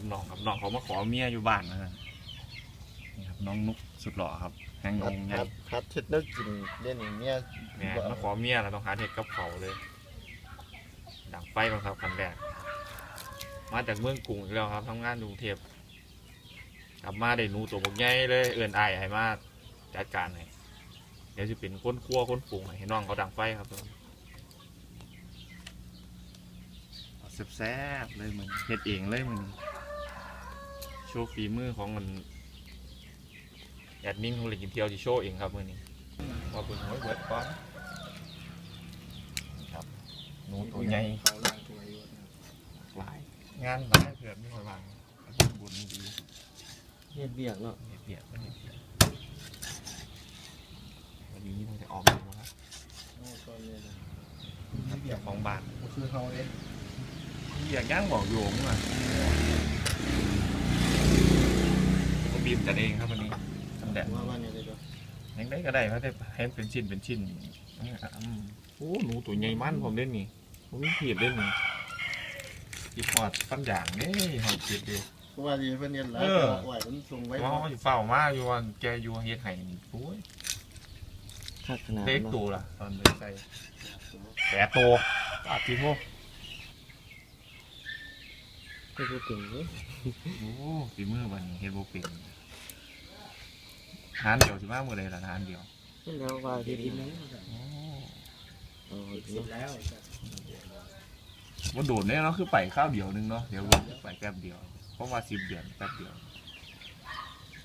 กับน้องครับน้องเขามาขอเมียอยู่บ้านนะนี่ครับน้องนุกสุดหล่อครับแห้งคยรับงคไงรับครับเช็ดเนื้อกินเล่นอย่างเนี้ยแม่มาขอเมียแล้วต้องหาเห็ดกับเขาเลย ดังไฟก่อนครับคันแรกมาจากเมืองกรุงอีกแล้วครับทำงานอยู่กรุงเทพกลับมาได้หนูตัวบกใหญ่เลย เอื่นอายให้มาจัดการให้เดี๋ยวจะเป็นคนครัวคนปรุงให้น้องเขาดังไฟครับแซ่บๆเลยมึงเฮ็ดเองเลยมึง โชว์ฝีมือของมันแอดมินของเล็กกินเที่ยวที่โชว์เองครับมือนี้ว่าเป็นหัวเบิดก่อนครับหนูตัวใหญ่เขาล่างตัวอยู่นะหลายงานหลายเผื่อไม่ค่อยว่างบุญดีเฮ็ดเบียกเนาะเปียกไม่เปียกวันนี้มันจะออกมาแล้วครับโอ้ตอนนี้นะเปียกของบ้านก็คือเขาเองเปียกย่างบอกโยงอะก็ บีบจัดเองครับวันนี้ทำแดดว่าว่าเนี่ยเลยตัวยังได้ก็ได้เพราะได้ให้เป็นชิ้นเป็นชิ้นอืมโอ้หนูตัวใหญ่มันผมเล่นนี่ผมไม่ผิดเล่นนี่ที่พอดปั้นอย่างนี่หอมผิดเลยเพราะว่าดีเพิ่นเนี่ยหลายเออตัวไหวมันส่งไว้ว่าเขาอยู่เฝ้ามาอยู่วันแกอยู่เฮ็ดไห้นี่โอ้ยคักขนาดเล็กเนาะตัวละตอนเลยใส่แปดตัวอาทิโมก็คือถึงเว้ยโอ้ฝีมือวันนี้เฮ็ดบ่เป็น ทานเดียวสิมามื้อใดล่ะทานเดียวเพิ่นแล้วว่าดีดีนะโอ้โอ้เสร็จแล้วบ่โดดแน่เนาะคือไปข้าวเดียวนึงเนาะเดี๋ยววันไปแป๊บเดียวเพราะว่า10เดือนแป๊บเดียว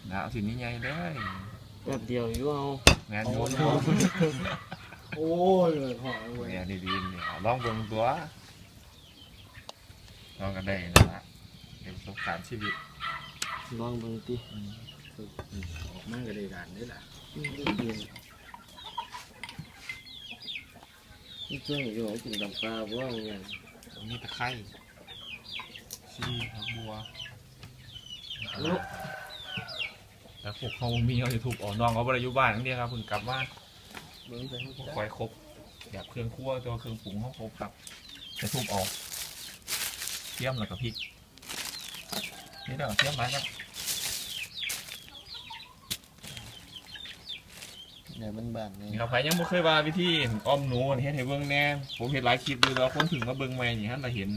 นะเอาสินี้ใหญ่เลยแบบเดียวอยู่เอางานโยนโอ้ยหอยเว้ยเนี่ยดีๆเนี่ยลองเบิ่งตัวลองกันได้นะฮะเป็นประสบการณ์ชีวิตลองเบิ่งติ ออกมาก็ได้ด่านนี่แหละอืมดีนี่เจ้าอยู่เอากินดำปลาบ่ว่าอย่างมีตะไคร้ชีผักบัวแล้วพวกเขามีเขาจะถูกอ๋อน้องเขาบริยุบ้านทั้งเดียครับเพิ่งกลับมาเบิ่งไปให้พวกควายครบแบบเครื่องคั่วตัวเครื่องปรุงเขาครบครับจะทุบออกเทียมแล้วก็พริกนี่เดี๋ยวเทียมมาครับ เดี๋ยวมันบานนี่นี่ครับใครยังไม่เคยว่าวิธีอ้อมหนูเฮ็ดให้เบิ่งแน่ผมเห็นหลายคลิปดูแล้วคนถึงมาเบิ่งใหม่นี่ท่านเราเห็น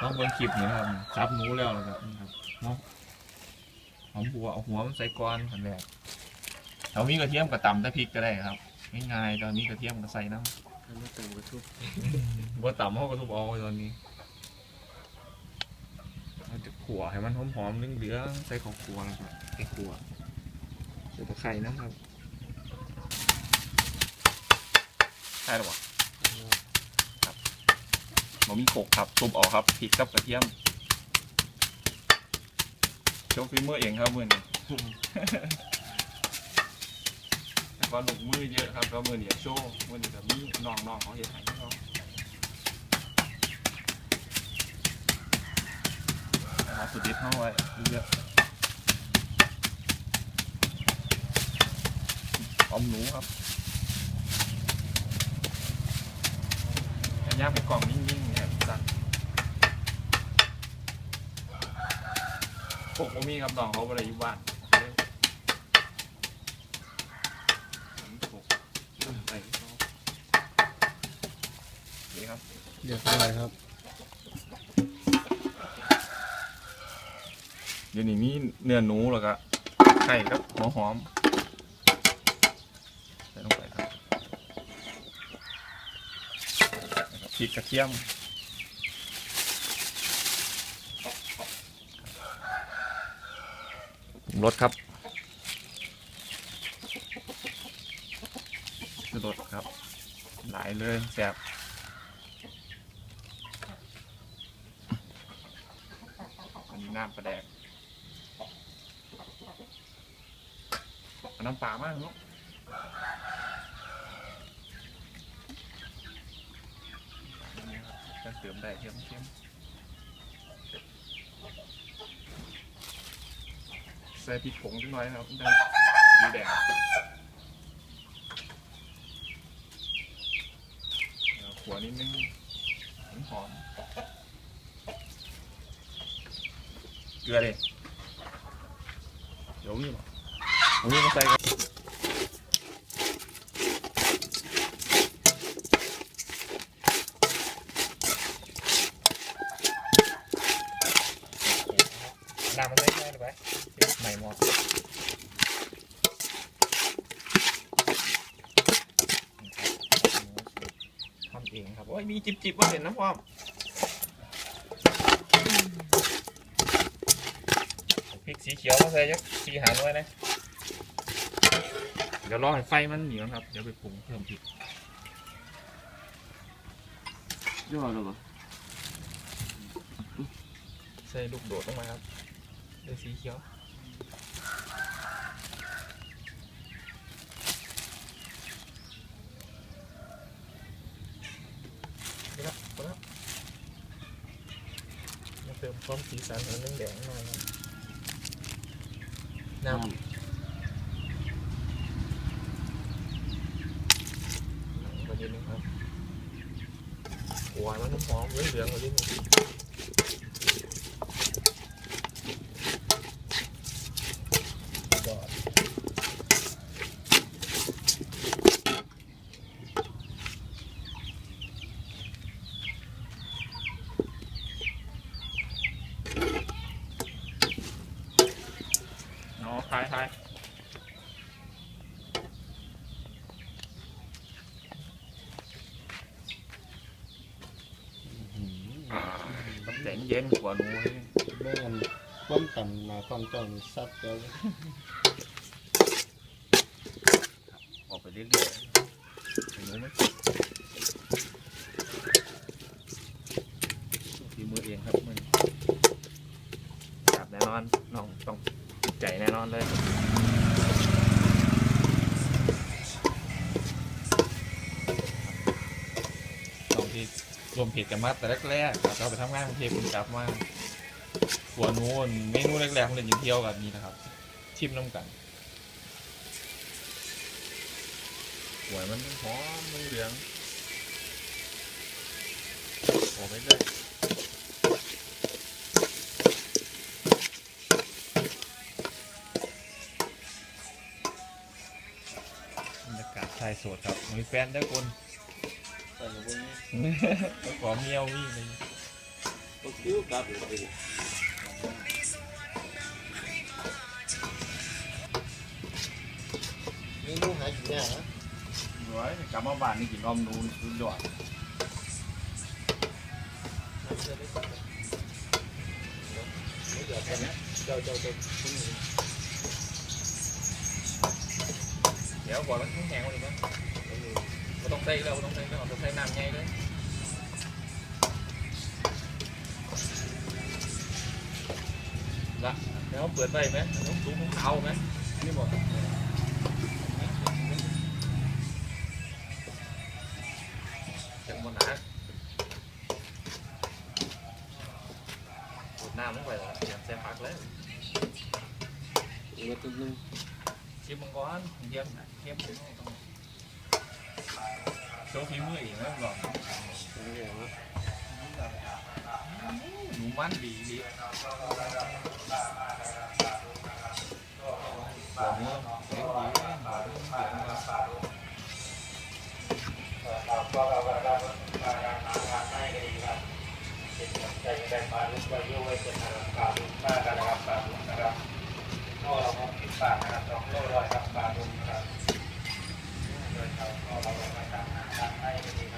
น้องเบิ่งคลิปนี่นะครับจับหนูแล้วแล้วก็นี่ครับเนาะหอมบัวเอาหัวมันใส่ก้อนอันแรกถ้ามีกระเทียมก็ตำแต่พริกก็ได้ครับง่ายๆตอนนี้กระเทียมก็ใส่น้ำทำมาเติมกระทุบบ่ต่ำเขาก็ทุบเอาไว้ตอนนี้เราจะขัวให้มันหอมๆเหลืองๆใส่ข้าวคั่วนะครับใส่ขัวใส่ตะไคร้นะครับใช่หรอวะครับบะหมี่โขกครับทุบเอาครับพริกกับกระเทียมโชว์ฝีมือเองครับมือนี้แต่ก็ลงมือเยอะครับก็มือนี้โชว์มือนี้แบบนี้น้องๆเขาเห็นให้เขาหาสุดดิบเข้าไว้เยอะออมหนูครับ ย่างเป็นกล่องนิ่งๆเนี่ยสั่นพวกผมมีครับน้องเขาบริยุบ้านไปนี่ครับเดี๋ยวอะไรครับเดี๋ยวนี้มีเนื้อหนูแล้วก็ไข่กับหัวหอมใส่ลงไปครับแล้ว ก็พริกกระเทียมรสครับรสครับ หลายเลยแซ่บอันนี้น้ำปลาแดกเอาน้ำปลามากลูก จะเติมได้เค็มเค็มใส่พริกผงนิดหน่อยนะครับด้สีแดงแล้วขัวนิดนึงหอมเกลือเลยเดี๋ยวมีบ่ผมมีมาใส่กันน้ำมันได้ไหมหรือไม่ใหม่หมดทำเองครับโอ้ย มีจิบจิบๆว่าเห็นน้ำความพริกสีเขียวมาใส่ยักสีหาด้วยนะ เดี๋ยวรอให้ไฟมันเหนียวครับ เดี๋ยวไปปรุงเพิ่มพริกยอดเลยปะใส่ลูกโดดลงมาครับเดี๋ยวสีเขียว นี่ครับพอแล้วมาเติม ความสีสันให้มันแดงๆหน่อยครับน้ำประเด็นนึงครับหัวมันหอมๆเหลืองๆประเด็นนึงก่อน เนาะทายทายต้องใจเย็นกว่าหนูให้ เบิ่งอันความต่ำหนาความจ้องนี่ซัดแล้ว ออกไปเรื่อยๆหนูไหมฝีมือเองครับมันจับแน่นอนน้องต้องติด ใจแน่นอนเลยตอนที่รวมเพจกันมาแต่แรกๆเราไปทำงานกรุงเทพคุณกลับมาหัวนู้นเมนูแรกๆผมเล่นยินเที่ยวกับนี้นะครับ ชิมน้ำกันหวยมันหอมมันเหลืองโอ้ไม่ได้ โสดครับมีแฟนได้คนแต่ละพวกนี้ก็ขอเมียวมีเลยก็คิ้วกลับอยู่ดีนี่ลูกหากินยากนะร้อยกลับมาบ้านนี่กินออมนูนสุดยอดเดี๋ยวก่อนมันแข็งกว่า นี้มั้งไม่ต้องใส่แล้วไม่ต้องใส่แล้วต้องใส่น้ำใหญ่เลย เยี่ยมนะเยี่ยมเลยต้องโชว์ฝีมืออีกนะหรอกเป็นไงวะหนูมันดีดีบอกเนื้ ปลาครับสองร้อยงดีบอกเนื้อเสียงดีครับ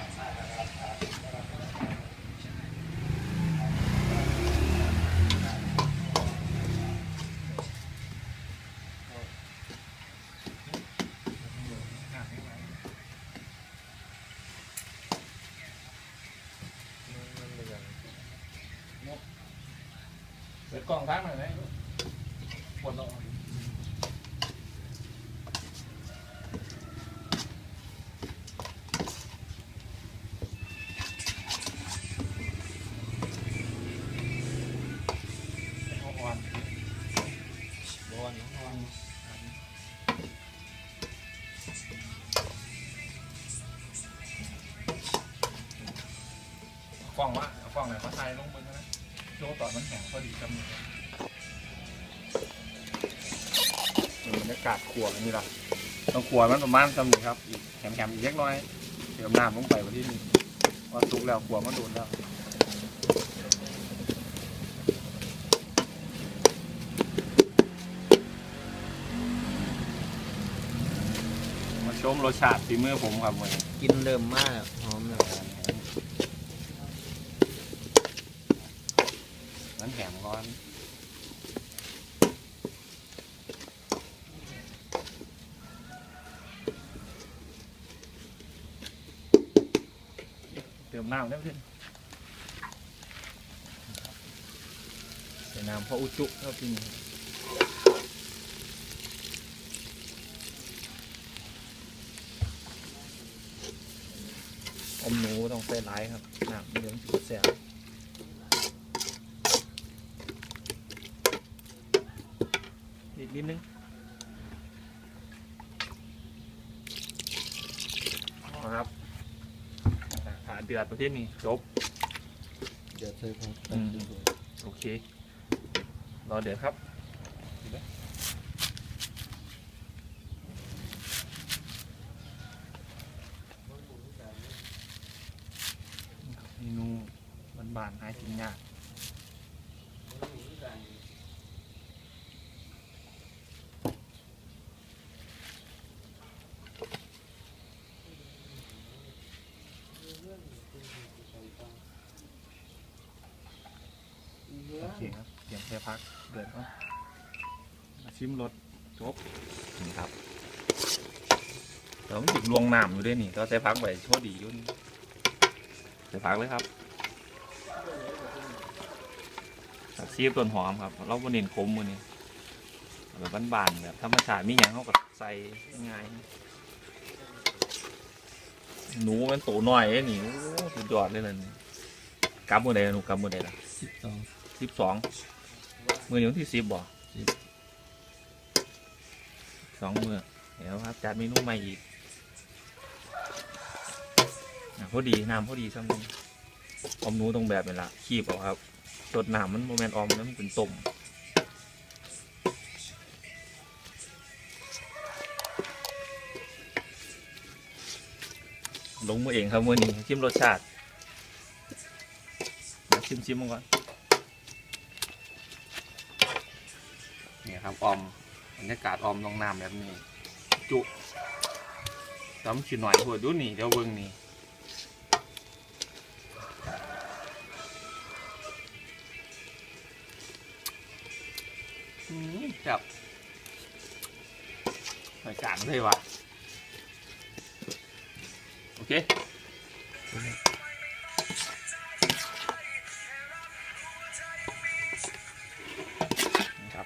องวะเอากล้องไหนมาใส่ลงมือนะโจตอนมันแข็งพอดีจำเลยบรรยากาศขวมันนี่ละต้องขวมันประมาณจำเนึ่งครับอีกแข็มๆอีกเล็กน้อยเติมน้ำลงไปวันที่นี้ว่าสุกแล้วขวมันโดนแล้วมาชมรสชาติฝีมือผมครับวันกินเริ่มมากำแข็งร้อนเติมน้ำได้เพื่อนใส่น้ำพออุจุครับพี่นี่อมหนูต้องใส่หลายครับน้ำเหลืองจุดแสบ อีก นิดนึงนะครับขาเดือดประเภทนี้จบ เดี๋ยวใส่ผักอืม โอเค รอเดือดครับเมนูบานๆหากินยาก โอเคครับเตรียมแค่พักเดือดก็มาชิมรสจบนี่ครับเดี๋ยวมันติดลวงน้ำอยู่ด้วยนี่ก็ใส่พักไว้โชดดีอยุ่นใส่พักเลยครับผักซีบต้นหอมครับเราบนเน้นขมมือนี่แบบบ้านๆแบบธรรมชาติมีอย่างเขาก็ใส่ง่ายๆหนูมันโตหน่อยเอ้ยนี่โอ้สุดยอดเลยนะนี่กำมือใดล่ะหนูกำมือใดล่ะสิบสอง สิบสองมืออยู่ที่สิบบ่สองมือเดี๋ยวครับจัดเมนูใหม่อีกพอดีน้ำพอดีซ้ำนี้อมนูตรงแบบนี้ละคีบเอาครับสดน้ำมันโมเมนต์ออมแล้วมันเป็นต้มลงมือเองครับมือนี้ชิมรสชาติชิมชิมมันก่อน นี่ครับออมบรรยากาศออมลงน้ำแบบนี้ จุจำชิหน่อยหัวดูนี่เดี๋ยวเบิ่งนี่จับหอยกางเลยว่ะโอเค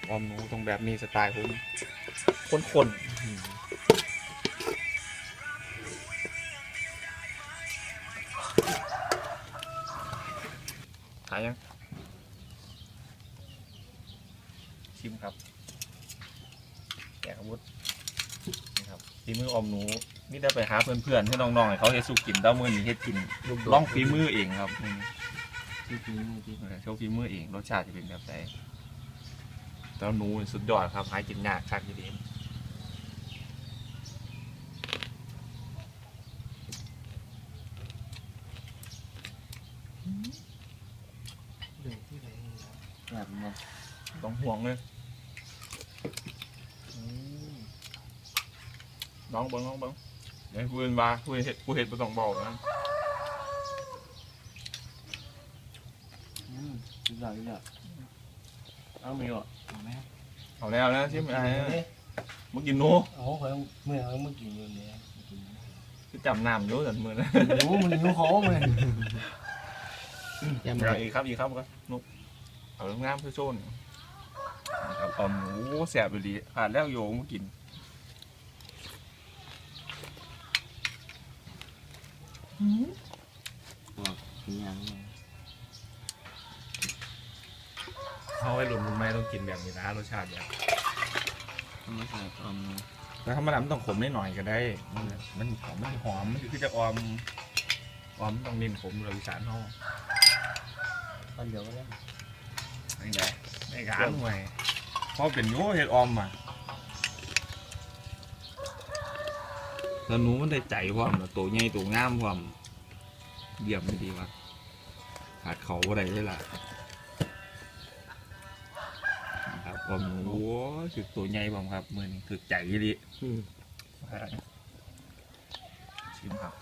ออมหนูตรงแบบนี้สไตล์ผมข้นๆหายยัง ชิมครับแกะอาวุธนี่ครับฝีมือออมหนู นี่ได้ไปหาเพื่อนๆให้น้องๆให้เขาเฮ็ดสุกินเต้ามือนี้เฮ็ดกินลองฝีมือเองครับอืมที่ปีนี้ที่เออโชว์ฝีมือเองรสชาติจะเป็นแบบไหน เต้าหนูนี่สุดยอดครับหากินยากคักทีเดียวเรื่องที่ไหนแบบนี้ต้องห่วงเลยน้องเบิ้งน้องเบิ้งเดี๋ยวให้พูดว่าพูดเห็ดพูดเห็ดไม่ต้องบอกนะอืมอีกแล้วอีกแล้ว เอาไม่หรอเอาไหมเอาแล้วนะชิมอะไรนะเมื่อกินหนูเอาของข่อยเมื่อเอามากินอยู่เนี่ยกินคือจำน้ำเยอะสันมือนะหิวมันหิวของมันยังเอาอีกครับอีกครับก็นุกเอาเรื่องน้ำเพื่อโซนนะครับเอาหมูแสบอยู่ดีขาดแล้วโยงมากินยัง เขาไว้หลุมไม่ต้องกินแบบนี้นะรสชาติแบบธรรมชาติอมแล้วธรรมดามันต้องขมนิดหน่อยก็ได้ มันมันหอมมันหอมมันคือจะออมออมต้องเน้นขมเราอีสานห้องตอนเดียวก็ได้นี่ไงในการหน่วยเพราะเป็นโยเห็ดออมอะแล้วหนูมันได้ใจพร้อมแล้วตัวใหญ่ตัวงามพร้อมเยี่ยมไม่ดีว่ะขาดเขาอะไรได้ล่ะ นะครับพร้อมหนูโอ้ยคือตัวใหญ่พร้อมครับมือนี้คือใจดีอืมชิมครับ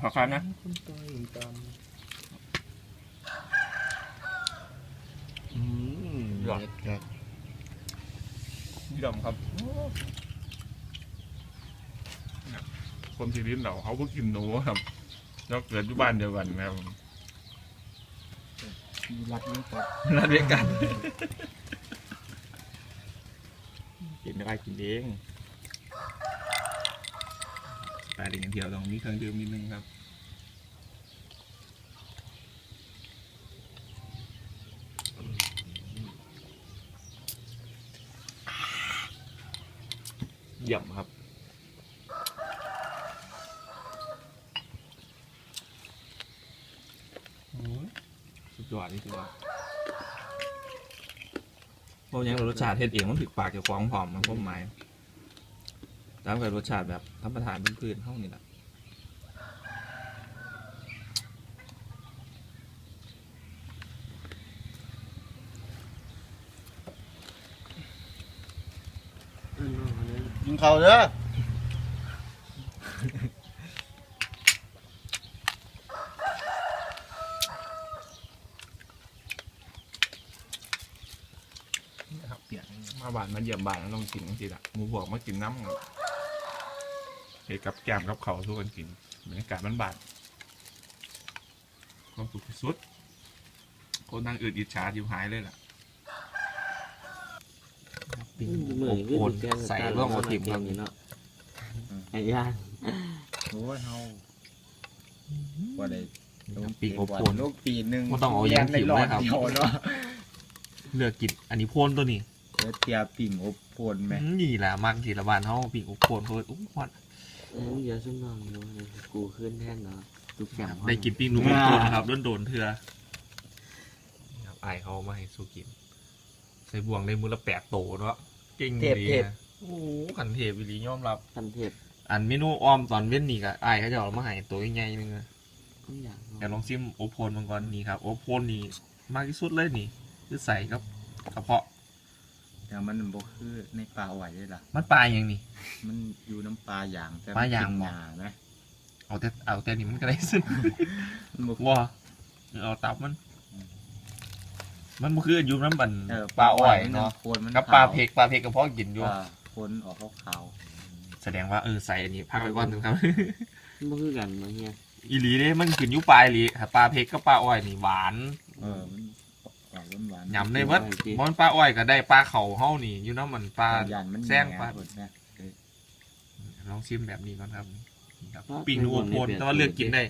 ขอคันนะคนตายตามอืมยอดครับเยี่ยมครับ คนที่ลิ้นเราเขาเพิ่งกินหนูครับแล้วเกิดอยู่บ้านเดียวกันนะครับมีรักนี้ครับนัดเดียวกันกินได้กินเองแต่เด็กอย่างเดียวต้องมีเครื่องดื่มนิดนึงครับเยี่ยมครับ โอ้ย สุดยอดนี่คือว่าเพราะยังรสชาติเฮ็ดเองมันถึกปากเจะฟ้าของหอมมันก็หมายตามกับรสชาติแบบธรรมดานพื้นๆเท่านี้แหละอืมอันนี้กินข้าวเด้อ ครับเปลี่ยน มาบ้านเยี่ยมบ้านต้องกินจริงๆละหมูบอกมากินน้ำเห็ดกับแกมกับเขาวสู้กันกินบรรยากาศมันบานความสุขที่สุด คนนั่งอื่นอิจฉาอยู่หายเลยล่ะปิ้งหมืออนบคือโอนแกงใส่ร่องเอาถิ่มครับเนาะไอ้ย่างโอ้ยเฮาว่าได้ปิ้งอโอนลูกปีหนึ่งบ่ต้องเอาย่างถิ่มเลยครับเดียวเนาะเลือกกินอันนี้โพนตัวนี้ เดี๋ยวเตียปิ่งอบโพนไหมอืมนี่แหละมักทีละบานเฮาปิ้งอบโพนเพิ่นอู้ฮอดเอ้ยอย่าซุ่มนองดูเลยกูขึ้นแท่นเนาะทุกอย่างได้กินปิ้งหนูอบโพนครับโดนๆเทื่อนี่ครับอายเขาเอามาให้สู้กิน ใส่บ่วงในมือละแปดโตเนาะเก่งดีนะโอ้โหขันเทพวิลียอมรับคันเทพอันเมนูอ้อมตอนเว้นนี่ก็อายเขาจะเอามาให้ตัวใหญ่ๆนึงนะทุกอย่างแต่ลองซิมโอโพนมังกรนี่ครับโอโพนนี่มากที่สุดเลยนี่ คือใส่กับกระเพาะ แต่มันบ่คือในปลาไหวเลยล่ะ มันปลาอย่างนี้ มันอยู่น้ำปลาอย่างแต่ปลาอย่างมันกินหญ้าไหมเอาแต่เอาแต่นี่มันก็ได้ซึ่งมันบ่ว่าเอาตับมันมันบ่คืออยู่น้ำบันเออปลาอ้อยมันเนาะโพนมันกับปลาเพกปลาเพกกับพ่อกินอยู่ ปลาโพนออกขาวแสดงว่าเออใส่อันนี้พักไว้ก่อนถึงครับมันคือกันมาเฮียอีหลีเนี่ยมันขึ้นอยู่ปลายอีหลีถ้าปลาเพกกับปลาอ้อยนี่หวาน ๆเออมันออก หวานๆยำได้เบิดมันปลาอ้อยก็ได้ปลาเขาเฮานี่อยู่น้ำมันปลาย่านมันแซงปลาหน่หมดนะเออลองชิมแบบนี้ก่อนครับนี่ครับปิ้งดูโอโพนแต่ว่าเลือกกินได้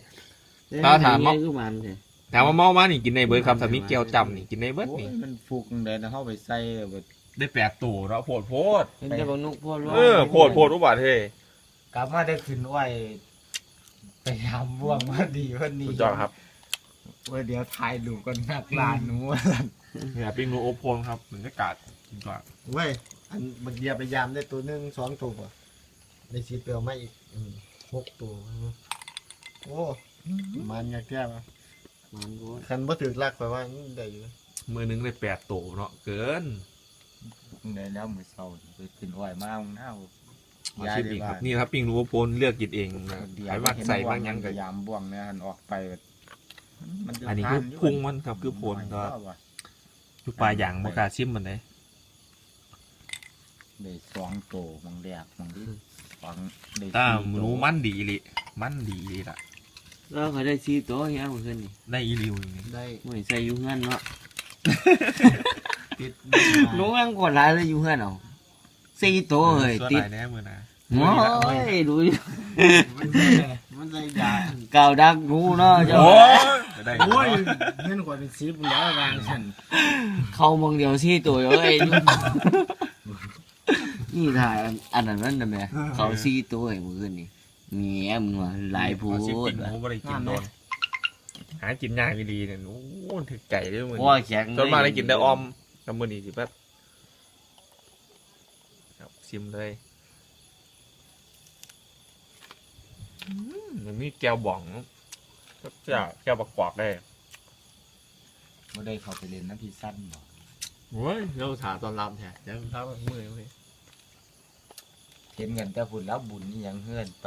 ถ้าถ้าถาถามมว่าว่าคือมันเถอะแต่ว่าเมามานี่กินได้เบิร์ดครับถ้ามีแก้วจำนี่กินได้เบิร์ดโอ้ยนี่มันฟุกเลยนะเข้าไปใส่แบบได้แปดตัวเนาะโพดโพดเป็นจะบังนุกพ่อร้เออโพดโพดอุบัติเฮ้ยกลับมาได้ขึ้นไหวไปทำบ่วงมาดีพอดีสุดยอดครับ ว่าเดี๋ยวถ่ายดูกันนักลานหนูเนี่ยปิ้งนูโอโพนครับบรรยากาศสุดยอดเว้ยอันบางเดียไปยามได้ตัวหนึ่งสองตัวอะได้ชีเปลียวมาอีกอืมหกตัวโอ้มันอยากแก้วะมันก็คันบ่ถึกลักไปว่านี่ได้อยู่มือนึงได้แปดตัวเนาะเกินได้แล้วมือเศร้าไปขึ้นไหวมากมึงเท่ามาชิมอีกครับนี่ครับปิ้งนูโอโพนเลือกกินเองนะเดี๋ยวใส่บักใส่บางอยังกักันยามบ่วงเนี่ยหันออกไปแบบ มัจะอันนี้คือทายู่พุงมันครับคือโพนก็น้อยว่ะคือปลาอย่างบกล้าชิมมันเลยได้สองตัวบางแรกบางที่สองได้ถ้าสี่หตัวนูมันดีอีหลิมันดีอีหลิล่ะเราเคยได้ซีโตวเฮียเมื่อคืนนี่ได้อีริวอย่างนี้ได้ไม่ใส่อยูเฮือนเนาะติดหนูยังกดหลายเลยอยูเฮือนเอาซีโตวเฮ้ยส่วนติดไหนแน่มือนะโอ้ยดูดิ มันได้มันได้ยาเก่าดักหนูเนาะเจ้าโอ้ยจะได้โอ้ยเงินกว่าเป็นซิปแล้วบางฉันเข้ามองเดียวซีตัวเอ้ยนี่ถ่ายอันนั้นนั่นนะแม่เขาซีตัวเฮ้ยเมื่อคืนนี่เมียมึงว่าหลายพูเอาชิมดปิ้งหว่ะมูบริกินโดนหากินยากดีเนี่ยโอ้ถึกใจด้วยมือเพราะว่าแข็งส่วนมากได้กินแต่ออมกับมือนี่สิแบบครับชิมเลยอื มมันมีแก้วบ่องจะแก้วประกอบได้ไม่ได้เขาไปเรียนน้ำพี่สั้นบ่โอ้ยเราถาตอนรับแท้เดี๋ยวรับมือเลยเห็นกันแต่พุ่นแล้วบุญนี่ยังเฮือนไป